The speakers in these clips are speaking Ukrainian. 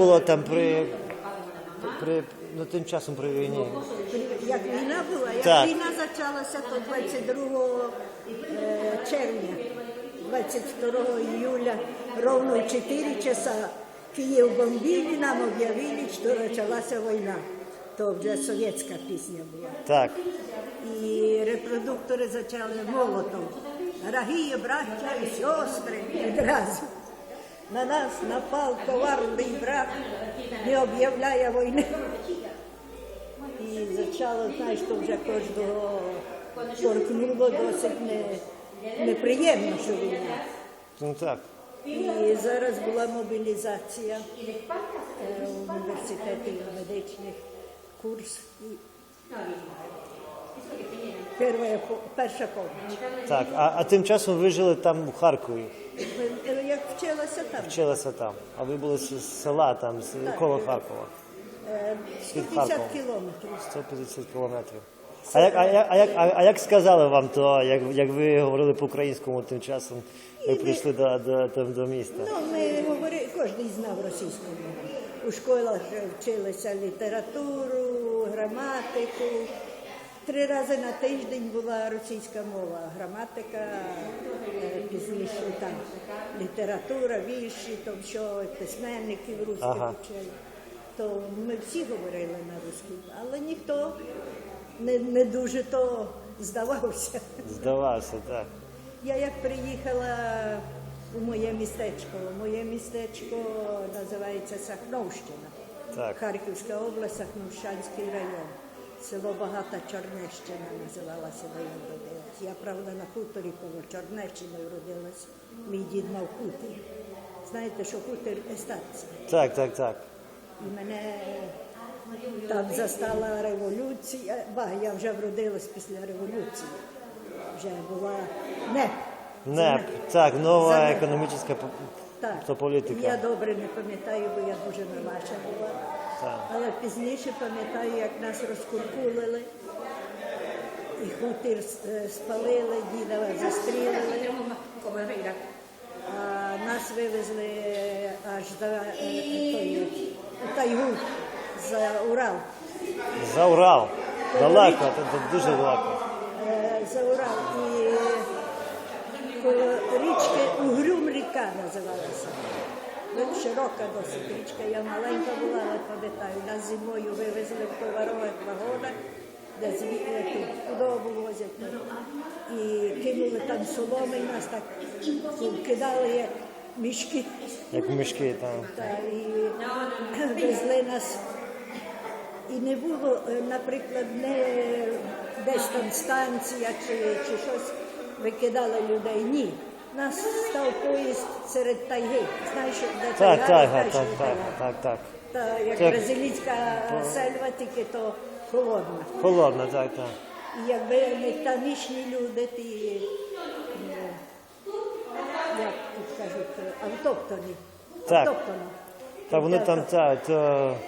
було там при, при ну, тим часом при війні? Як війна була, як Так. війна почалася, то 22 е, червня, 22 июля, ровно в 4 часа Київ бомбили, нам об'явили, що почалася війна. То вже совєтська пісня була. Так. І репродуктори почали молотом. Дорогі браття і сестри, відразу. На нас напав коварний брат, не об'являє війни. І почало, знаєш, то вже кожного торкнуло досить не, неприємно, що війна. Ну так. І зараз була мобілізація е, університетів медичних курс. І перша, по- перша помощь. Так. А, а тим часом ви жили там у Харкові, Е, Як вчилася там, вчилися там. А ви були з з села там, з коло Харкова. е, Від 150 Харкова. кілометрів. 150 кілометрів. А як, а, як, а, як, а, а як сказали вам то, як, як ви говорили по-українському тим часом, як прийшли до, до, до, до міста? Ну, ми говорили, кожен знав російську мову. У школах вчилися літературу, граматику. Три рази на тиждень була російська мова, граматика, е, пізніше там література, вірші, то що письменників русських Ага. вчили. То ми всі говорили на русській, але ніхто не, не дуже то здавався. Здавався, так. Я як приїхала у моє містечко, моє містечко називається Сахновщина, Так. Харківська область, Сахновщанський район. Село Багата Чорнещина називалося, де я родилась. Я, правда, на хуторі коло Чорнещини родилась. Мій дід мав хутір. Знаєте, що хутір естація. Так, так, так. І мене там застала революція. Ба, я вже вродилась після революції. Вже була не. НЕП, так, нова економічна по- Так. політика. Я добре не пам'ятаю, бо я дуже милаша була. Але пізніше пам'ятаю, як нас розкуркулили. І хутір е, спалили, діда застрілили. А нас вивезли аж за е, той, тайгу, за Урал. За Урал. Далеко, це, дуже далеко. Е, За Урал. І річки Угрюм ріка називалася. Ну, Широка досить річка. Я маленька була, але пам'ятаю, нас зимою вивезли в товарових вагонах, де зві- е, худобу возять. І кинули там соломи, і нас так кидали як мішки. Як мішки там. Та, і везли нас. І не було, е, наприклад, не десь там станція чи, чи щось викидали людей. Ні. Нас став поїзд серед тайги. Знаєш, де Так, тайга, так, так, так, так, так, так. Та, як Так. бразилійська сельва, тільки то холодна. Холодно, так, так. І якби не тамішні люди, ті, е, як тут кажуть, автоптоні. Так. Автоптоно. Та вони там, та, то,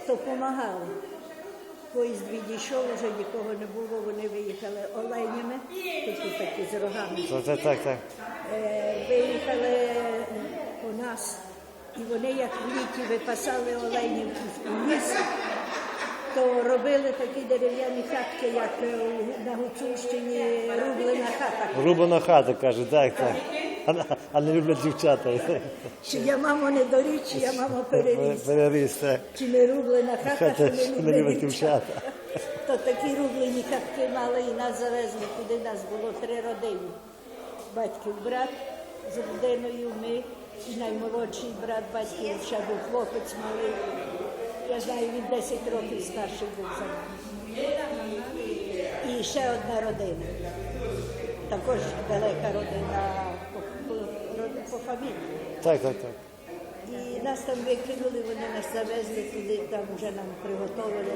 то допомагали. Поїзд відійшов, вже нікого не було, вони виїхали оленями, такі такі з рогами. так, так, так. Е, виїхали у нас, і вони як в літі випасали оленів у ліс, то робили такі дерев'яні хатки, як е, на Гуцульщині рублена хата. Рубана хата, каже, так, так. А, а не люблять дівчата. Чи я мамо не доріч, чи я мамо переріс. Переріс, так. Чи не рублена хата, що не люблять дівчата. То такі рублені хатки мали і нас завезли, куди нас було три родини. Батьків брат з родиною, ми і наймолодший брат батьків, ще був хлопець малий. Я знаю, він 10 років старший був за нами. І ще одна родина. Також далека родина Так, так, так. І нас там викинули, вони нас завезли туди, там вже нам приготовили,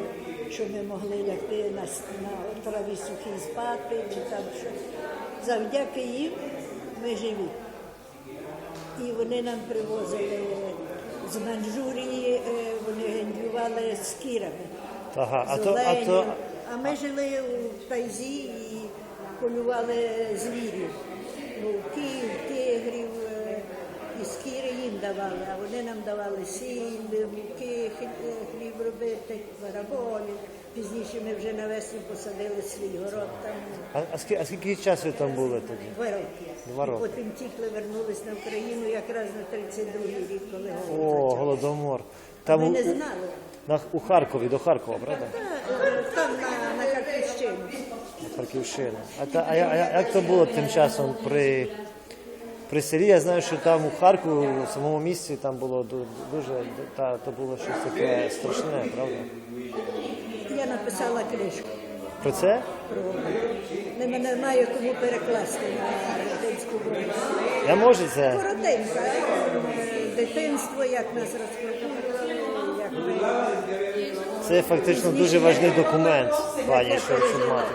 що ми могли лягти на, на траві сухій спати, чи там що. Завдяки їм ми живі. І вони нам привозили з Манчжурії, е, вони гендлювали з кірами. Ага, а з то, а то, А ми жили у тайзі і полювали звірів. Вовків, тигрів, е, і скіри їм давали, а вони нам давали сіль, муки, хліб, робити, бараболів. Пізніше ми вже навесні посадили свій город там А, а, скільки, а скільки часу ви там були тоді? два роки. Два роки. потім тікли, вернулись на Україну якраз на 32-й рік, коли О, почався. голодомор. Там Ми у, не знали. на, у Харкові, до Харкова, правда? Е, Там на, на Харківщині. Харківщина. А, та, а, я- а я- як то було тим часом при, при селі? Я знаю, що там у Харкові, у самому місці, там було дуже, та, то було щось таке страшне, правда? Я написала книжку. Про це? про не немає кому перекласти на радянську мову. Я можу це? Коротенько, е, дитинство, як нас розпропонували, як ми Це фактично дуже важливий документ плані, що мати.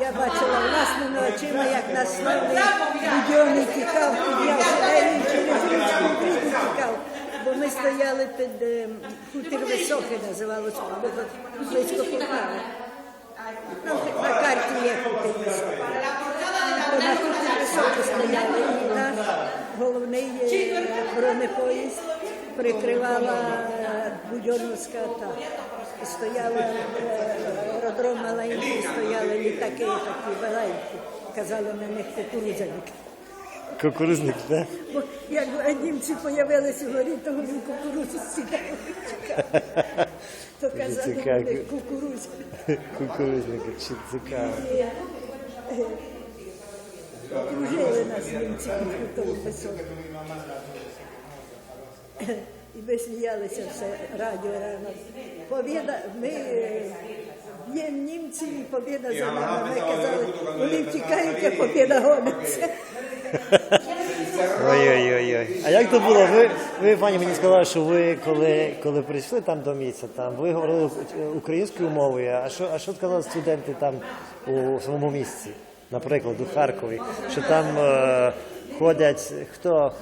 Я бачила власними очима, як нас славний будьоний тікав, на інші незручну кріку тікав. Бо ми стояли під е, хутір високий, називалося близько Полтави. Ну, на карті є хутір високий. То на хутір високий стояли, і наш головний е, бронепоїзд прикривала е, будьоновська атака. Стояла аеродром маленький, стояли літаки такі маленькі. Казали на них кукурудзяники. Кукурузник, так? Бо як німці появилися в горі, то вони кукурудзу сідали. чекали. То казали на цікаво. них кукурудзя. Кукурузники, чи цікаво. І, е, Окружили нас німці тому високому. І ми сміялися все, радіо рано. Побіда, ми е, б'ємо німців і побіда за нами. Ми казали, вони втікають, а побіда гониться. Ой-ой-ой. А як то було? Ви, ви пані, мені сказали, що ви коли, коли прийшли там до місця, там ви говорили українською мовою. А що, а що сказали студенти там у самому місці? Наприклад, у Харкові, що там е, ходять хто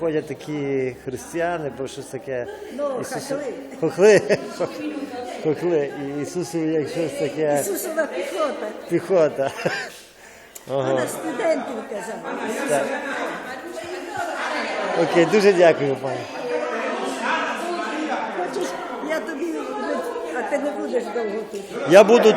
ходять такі християни, бо щось таке Ну, хохли. хохли, хохли, і Ісусу як щось таке Ісусова піхота. піхота. Ага. на студентів казав. Так. Окей, дуже дякую, пані. Хочеш, я тобі, а ти не будеш довго тут. Я буду тут.